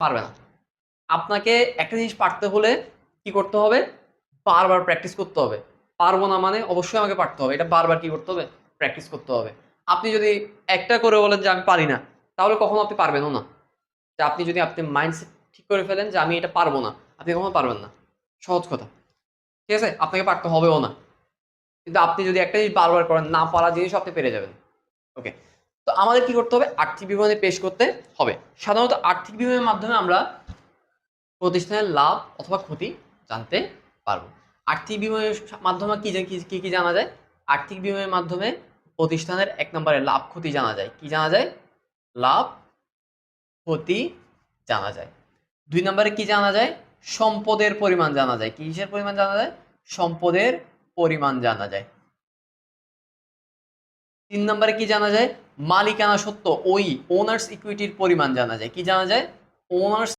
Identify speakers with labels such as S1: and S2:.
S1: পারবে না। আপনাকে একটা জিনিস পারতে হলে কি করতে হবে? বারবার প্র্যাকটিস করতে হবে। পারব না মানে অবশ্যই আমাকে পারতে হবে। এটা বারবার কি করতে হবে? প্র্যাকটিস করতে হবে। আপনি যদি একটা করে বলেন যে আমি পারি না, তাহলে কখনো আপনি পারবেনও না। যে আপনি যদি আপনি মাইন্ডসেট ঠিক করে ফেলেন যে আমি এটা পারব না, আপনি কখনো পারবেন না। সহজ কথা। ঠিক আছে? আপনাকে পারতে হবেও না। কিন্তু আপনি যদি একটা জিনিস বারবার করেন, না পারা জিনিস আপনি পেরে যাবেন। ওকে তো আমাদের কি করতে হবে? আর্থিক বিবরণী পেশ করতে হবে। সাধারণত আর্থিক বিবরণীর মাধ্যমে আমরা প্রতিষ্ঠানের লাভ অথবা ক্ষতি জানতে পারব। আর্থিক বিবরণীর মাধ্যমে কি কি কি জানা যায়? আর্থিক বিবরণীর মাধ্যমে প্রতিষ্ঠানের এক নম্বরে লাভ, ক্ষতি জানা যায়। কি জানা যায়? লাভ, ক্ষতি জানা যায়। দুই নম্বরে কি জানা যায়? সম্পদের পরিমাণ জানা যায়। কিসের পরিমাণ জানা যায়? সম্পদের পরিমাণ জানা যায়। তিন নম্বরে কি জানা যায়? মালিকানা সত্য ওই ওনার্স ইকুইটির পরিমাণ জানা যায়। কি জানা যায়? ওনার্স